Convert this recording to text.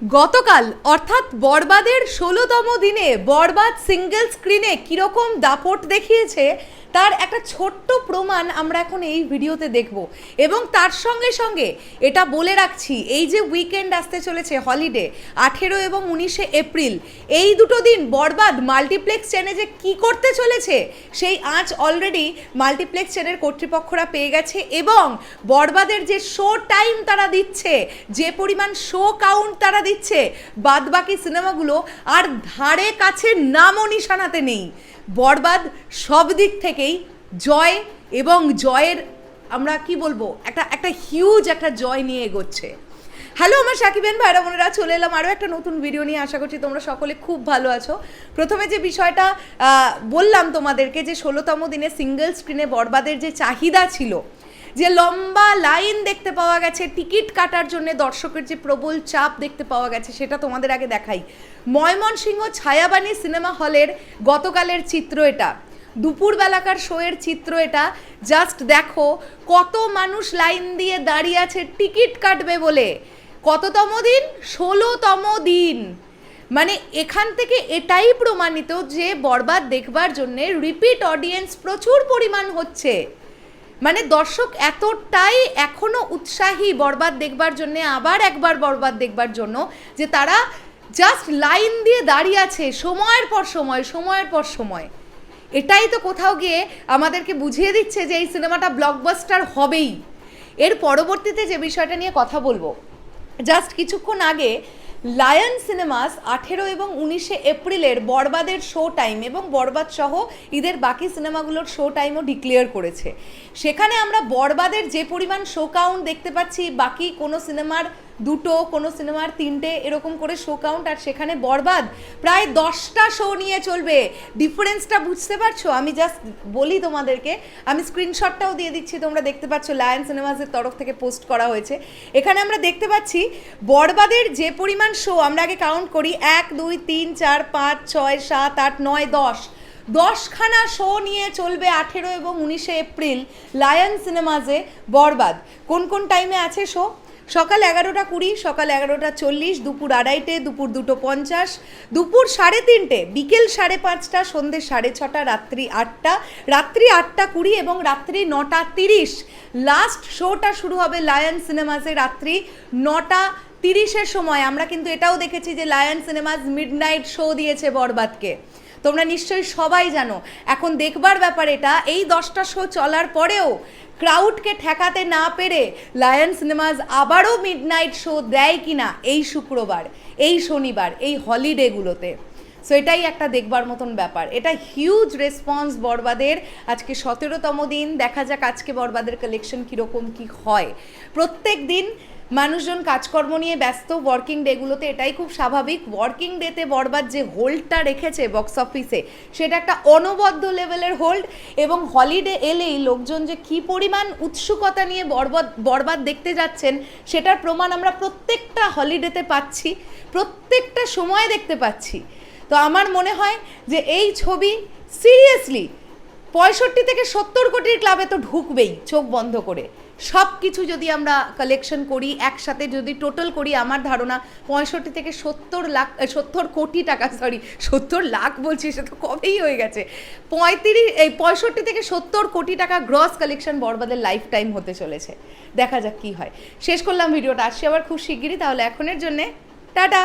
গতকাল, অর্থাৎ বরবাদের ষোলোতম দিনে বরবাদ সিঙ্গেল স্ক্রিনে কীরকম দাপট দেখিয়েছে, তার একটা ছোট্ট প্রমাণ আমরা এখন এই ভিডিওতে দেখব। এবং তার সঙ্গে সঙ্গে এটা বলে রাখছি, এই যে উইকেন্ড আসতে চলেছে, হলিডে, আঠেরো এবং উনিশে এপ্রিল, এই দুটো দিন বরবাদ মাল্টিপ্লেক্স চেনে যে কী করতে চলেছে, সেই আঁচ অলরেডি মাল্টিপ্লেক্স চেনের কর্তৃপক্ষরা পেয়ে গেছে এবং বরবাদের যে শো টাইম তারা দিচ্ছে, যে পরিমাণ শো কাউন্ট তারা দিচ্ছে। বাদবাকি সিনেমাগুলো আর ধারে কাছে নামও নিশানাতে নেই। বরবাদ সব দিক থেকেই জয় এবং জয়ের আমরা কি বলব, একটা একটা হিউজ একটা জয় নিয়ে এগোচ্ছে। হ্যালো আমার সাকিবেন ভাইরা বোনেরা চলে এলাম আরও একটা নতুন ভিডিও নিয়ে। আশা করছি তোমরা সকলে খুব ভালো আছো। প্রথমে যে বিষয়টা বললাম তোমাদেরকে যে ষোলোতম দিনে সিঙ্গেল স্ক্রিনে বরবাদের যে চাহিদা ছিল যে লম্বা লাইন দেখতে পাওয়া গেছে, টিকিট কাটার জন্য দর্শকের যে প্রবল চাপ দেখতে পাওয়া গেছে, সেটা তোমাদের আগে দেখাই। ময়মনসিংহ ছায়াবাণী সিনেমা হলের গতকালের চিত্র এটা। দুপুরবেলাকার শোয়ের চিত্র এটা। জাস্ট দেখো কত মানুষ লাইন দিয়ে দাঁড়িয়ে আছে, টিকিট কাটবে বলে। কততম দিন? ষোলোতম দিন। মানে এখান থেকে এটাই প্রমাণিত যে বরবাদ দেখবার জন্যে রিপিট অডিয়েন্স প্রচুর পরিমাণ হচ্ছে। মানে দর্শক এতটাই এখনও উৎসাহী বরবাদ দেখবার জন্য, আবার একবার বরবাদ দেখবার জন্য যে তারা জাস্ট লাইন দিয়ে দাঁড়িয়ে আছে সময়ের পর সময়, সময়ের পর সময়। এটাই তো কোথাও গিয়ে আমাদেরকে বুঝিয়ে দিচ্ছে যে এই সিনেমাটা ব্লকবাস্টার হবেই। এর পরবর্তীতে যে বিষয়টা নিয়ে কথা বলব জাস্ট কিছুক্ষণ আগে লায়ন সিনেমাস আঠেরো এবং উনিশে এপ্রিলের বরবাদের শো টাইম এবং বরবাদ সহ ঈদের বাকি সিনেমাগুলোর শো টাইমও ডিক্লেয়ার করেছে। সেখানে আমরা বরবাদের যে পরিমাণ শো কাউন্ট দেখতে পাচ্ছি, বাকি কোনো সিনেমার দুটো, কোনো সিনেমার তিনটে এরকম করে শো কাউন্ট আর সেখানে বরবাদ। প্রায় দশটা শো নিয়ে চলবে। ডিফারেন্সটা বুঝতে পারছ? আমি জাস্ট বলি তোমাদেরকে, আমি স্ক্রিনশটটাও দিয়ে দিচ্ছি, তোমরা দেখতে পাচ্ছ লায়ন সিনেমাসের তরফ থেকে পোস্ট করা হয়েছে। এখানে আমরা দেখতে পাচ্ছি, বরবাদের যে পরিমাণ শো আমরা আগে কাউন্ট করি, এক, দুই, তিন, চার, পাঁচ, ছয়, সাত, আট, নয়, দশ। দশখানা শো নিয়ে চলবে আঠেরো এবং উনিশে এপ্রিল লায়ন সিনেমাসে বরবাদ। কোন কোন টাইমে আছে শো সকাল এগারোটা কুড়ি, সকাল এগারোটা চল্লিশ, দুপুর আড়াইটে, দুপুর দুটো পঞ্চাশ, দুপুর সাড়ে তিনটে, বিকেল সাড়ে পাঁচটা সন্ধ্যে সাড়ে ছটা, রাত্রি আটটা রাত্রি আটটা কুড়ি এবং রাত্রি নটা তিরিশ। লাস্ট শোটা শুরু হবে লায়ন সিনেমাসে রাত্রি নটা তিরিশের সময় আমরা কিন্তু এটাও দেখেছি যে লায়ন সিনেমাস মিডনাইট শো দিয়েছে বরবাদকে। তোমরা নিশ্চয়ই সবাই জানো। এখন দেখবার ব্যাপার এটা, এই দশটা শো চলার পরেও ক্রাউডকে ঠেকাতে না পেরে লায়ন সিনেমাস আবারও মিডনাইট শো দেয় কিনা এই শুক্রবার, এই শনিবার, এই হলিডেগুলোতে সো এটাই একটা দেখবার মতন ব্যাপার। এটা হিউজ রেসপন্স বরবাদের। আজকে সতেরোতম দিন, দেখা যাক আজকে বরবাদের কালেকশন কীরকম কি হয়। প্রত্যেক দিন মানুষজন কাজকর্ম নিয়ে ব্যস্ত ওয়ার্কিং ডেগুলোতে এটাই খুব স্বাভাবিক। ওয়ার্কিং ডেতে বরবাদ যে হোল্ডটা রেখেছে বক্স অফিসে সেটা একটা অনবদ্য লেভেলের হোল্ড এবং হলিডে এলেই লোকজন যে কি পরিমাণ উৎসুকতা নিয়ে বরবাদ বরবাদ দেখতে যাচ্ছেন, সেটার প্রমাণ আমরা প্রত্যেকটা হলিডেতে পাচ্ছি, প্রত্যেকটা সময় দেখতে পাচ্ছি। তো আমার মনে হয় যে এই ছবি সিরিয়াসলি পঁয়ষট্টি থেকে সত্তর কোটির ক্লাবে তো ঢুকবেই, চোখ বন্ধ করে। সব কিছু যদি আমরা কালেকশন করি, একসাথে যদি টোটাল করি, আমার ধারণা পঁয়ষট্টি থেকে সত্তর লাখ সত্তর কোটি টাকা সরি সত্তর লাখ বলছি, সে তো কবেই হয়ে গেছে। পঁয়ত্রিশ, এই পঁয়ষট্টি থেকে সত্তর কোটি টাকা গ্রস কালেকশন বরবাদের লাইফ টাইম হতে চলেছে। দেখা যাক কি হয়। শেষ করলাম ভিডিওটা, আসছি আবার খুব শিগগিরই, তাহলে এখনের জন্যে, টাটা!